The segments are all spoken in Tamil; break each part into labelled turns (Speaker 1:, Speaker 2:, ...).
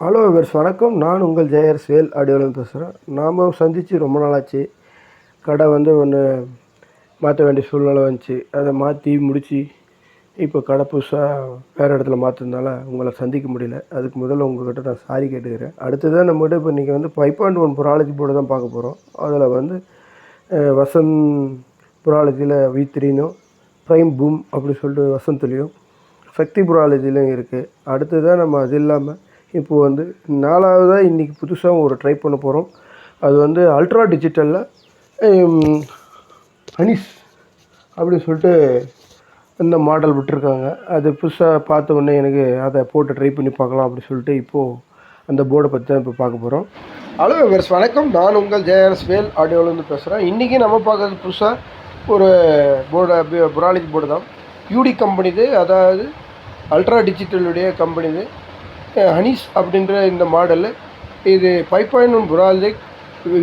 Speaker 1: ஹலோ வெர்ஸ் வணக்கம். நான் உங்கள் ஜெயர் வேல் ஆடியோவில் பேசுகிறேன் நாம் சந்தித்து ரொம்ப நாளாச்சு. கடை வந்து ஒன்று மாற்ற வேண்டிய சூழ்நிலை வந்துச்சு. அதை மாற்றி முடித்து இப்போ கடை புதுசாக வேறு இடத்துல மாற்றுறதுனால உங்களை சந்திக்க முடியல. அதுக்கு முதல்ல உங்கள்கிட்ட நான் சாரி கேட்டுக்கிறேன். அடுத்ததான் நம்மகிட்ட இப்போ இன்றைக்கி வந்து five point one pro logic board தான் பார்க்க போகிறோம் அதில் வந்து வசந்த் புராலஜியில் வி த்ரீனும் ப்ரைம் பூம் அப்படி சொல்லிட்டு வசந்த்லேயும் சக்தி புராலஜிலையும் இருக்குது அடுத்ததாக நம்ம அது இல்லாமல் இப்போது வந்து நாலாவதாக இன்றைக்கி புதுசாக ஒரு ட்ரை பண்ண போகிறோம். அது வந்து அல்ட்ரா டிஜிட்டலில் அனிஸ் அப்படின்னு சொல்லிட்டு இந்த மாடல் விட்டுருக்காங்க. அது புதுசாக பார்த்த உடனே எனக்கு அதை போட்டு ட்ரை பண்ணி பார்க்கலாம் அப்படின்னு சொல்லிட்டு இப்போது அந்த போர்டை பற்றி தான் இப்போ பார்க்க போகிறோம். ஹலோ வெர்ஸ் வணக்கம். நான் உங்கள் ஜேஆர்எஸ் வேல் ஆடியோவிலேருந்து பேசுகிறேன். இன்றைக்கி நம்ம பார்க்குறது புதுசாக ஒரு போர்டு புராலிக் போர்டு தான். யூடி கம்பெனிது அதாவது அல்ட்ரா டிஜிட்டலுடைய கம்பெனிது ஹனிஸ் அப்படின்ற இந்த மாடலு இது five point one pro logic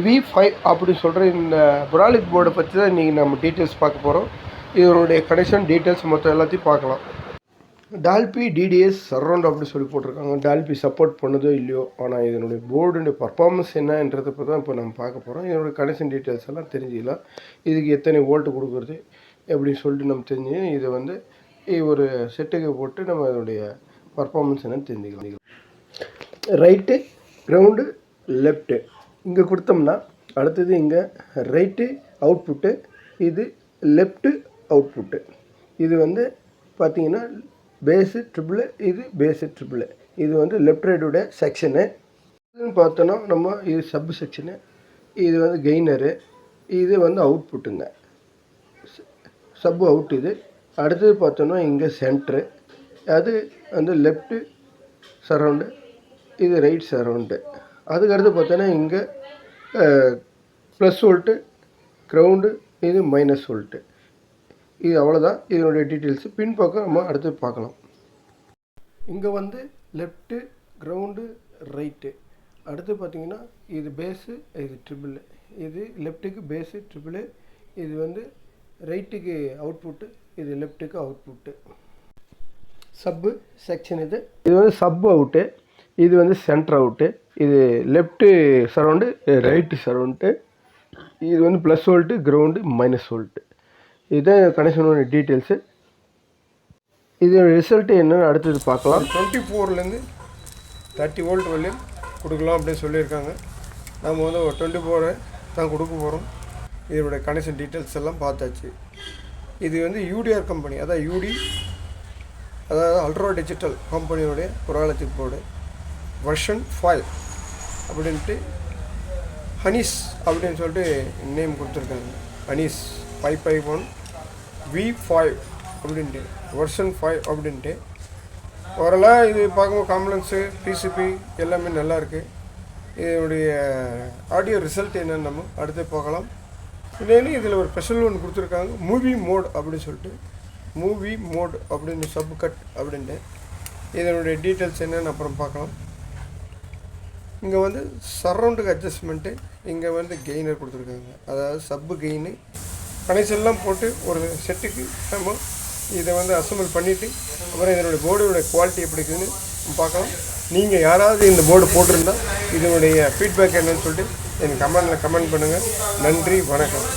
Speaker 1: V five அப்படின்னு சொல்கிற இந்த புராலிக் போர்டை பற்றி தான் இன்றைக்கி நம்ம டீட்டெயில்ஸ் பார்க்க போகிறோம் இதனுடைய கனெக்ஷன் டீட்டெயில்ஸ் மொத்தம் எல்லாத்தையும் பார்க்கலாம். டால்பி டிடிஎஸ் சரௌண்ட் அப்படின்னு சொல்லி போட்டிருக்காங்க. டால்பி சப்போர்ட் பண்ணுதோ இல்லையோ ஆனால் இதனுடைய போர்டுடைய பர்ஃபார்மன்ஸ் என்னன்றதை பற்றி தான் இப்போ நம்ம பார்க்க போகிறோம் இதனுடைய கனெக்ஷன் டீட்டெயில்ஸ் எல்லாம் தெரிஞ்சிக்கலாம். இதுக்கு எத்தனை வோல்ட் கொடுக்குறது எப்படின்னு சொல்லிட்டு நம்ம தெரிஞ்சு இதை வந்து ஒரு செட்டுக்கு போட்டு நம்ம இதனுடைய பர்ஃபார்மன்ஸ் என்னன்னு தெரிஞ்சுக்கலாம். ரைட்டு கிரவுண்டு லெஃப்ட்டு இங்கே கொடுத்தோம்னா அடுத்தது இங்கே ரைட்டு அவுட்புட்டு இது லெஃப்ட்டு அவுட்புட்டு இது வந்து பார்த்தீங்கன்னா பேஸு ட்ரிபிள் இது பேஸு ட்ரிபிள் இது வந்து லெஃப்ட் ரைடோட செக்ஷனு இதுன்னு பார்த்தோன்னா நம்ம இது சப் செக்ஷனு இது வந்து கெய்னரு இது வந்து அவுட்புட்டுங்க சப் அவுட் இது. அடுத்தது பார்த்தோன்னா இங்கே சென்ட்ரு அது வந்து லெஃப்ட்டு சரௌண்டு இது ரைட் சரௌண்டு அதுக்கடுத்து பார்த்தோன்னா இங்கே ப்ளஸ் வோல்ட்டு க்ரௌண்டு இது மைனஸ் வோல்ட்டு இது அவ்வளோதான் இதனுடைய டீட்டெயில்ஸு பின்பக்கம் நம்ம அடுத்து பார்க்கலாம். இங்கே வந்து லெஃப்ட்டு க்ரௌண்டு ரைட்டு அடுத்து பார்த்தீங்கன்னா இது பேஸு இது ட்ரிபிள் இது லெஃப்ட்டுக்கு பேஸு ட்ரிபிள் இது வந்து ரைட்டுக்கு அவுட்புட்டு இது லெஃப்ட்டுக்கு அவுட்புட்டு சப்பு செக்ஷன் இது. இது வந்து சப் அவுட்டு இது வந்து சென்டர் அவுட்டு இது லெஃப்ட்டு சரவுண்டு ரைட்டு சரவுண்டு இது வந்து plus volt ground minus volt இதுதான் கனெக்ஷனோட டீட்டெயில்ஸு இது ரிசல்ட் என்னன்னு அடுத்தது பார்க்கலாம்.
Speaker 2: டுவெண்ட்டி ஃபோர்லேருந்து தேர்ட்டி வோல்ட் வரையும் கொடுக்கலாம் அப்படின்னு சொல்லியிருக்காங்க. நம்ம வந்து ஒரு டுவெண்ட்டி ஃபோரை தான் கொடுக்க போகிறோம் இதோட கனெக்ஷன் டீட்டெயில்ஸ் எல்லாம் பார்த்தாச்சு. இது வந்து யூடிஆர் கம்பெனி அதாவது யூடி அதாவது அல்ட்ரா டிஜிட்டல் கம்பெனியோடைய புராலஜி போர்டு வெர்ஷன் ஃபைவ் அப்படின்ட்டு ஹனீஸ் அப்படின்னு சொல்லிட்டு நேம் கொடுத்துருக்காங்க. Honey's five five one V five அப்படின்ட்டு. வெர்ஷன் ஃபைவ் அப்படின்ட்டு. ஓரளவு இது பார்க்கும்போது காம்புலன்ஸு பிசிபி எல்லாமே நல்லா இருக்குது இதனுடைய ஆடியோ ரிசல்ட் என்னென்னு நம்ம அடுத்து பார்க்கலாம். இல்லைன்னு இதில் ஒரு ஸ்பெஷல் ஒன்று கொடுத்துருக்காங்க. மூவி மோட் அப்படின்னு சொல்லிட்டு. மூவி மோட் அப்படின்னு சப் கட் அப்படின்ட்டு. இதனுடைய டீட்டெயில்ஸ் என்னென்னு அப்புறம் பார்க்கலாம். இங்கே வந்து சரௌண்டுக்கு அட்ஜஸ்ட்மெண்ட்டு இங்கே வந்து கெய்னர் கொடுத்துருக்காங்க. அதாவது சப்பு கெயினு கனெக்ஷன்லாம் போட்டு ஒரு செட்டுக்கு நம்ம இதை வந்து அசம்பிள் பண்ணிவிட்டு அப்புறம் இதனுடைய போர்டோட குவாலிட்டி எப்படி இருக்குதுன்னு பார்க்கலாம். நீங்கள் யாராவது இந்த போர்டு போட்டிருந்தால் இதனுடைய ஃபீட்பேக் என்னன்னு சொல்லிட்டு எனக்கு கமெண்டில் கமெண்ட் பண்ணுங்கள் நன்றி வணக்கம்.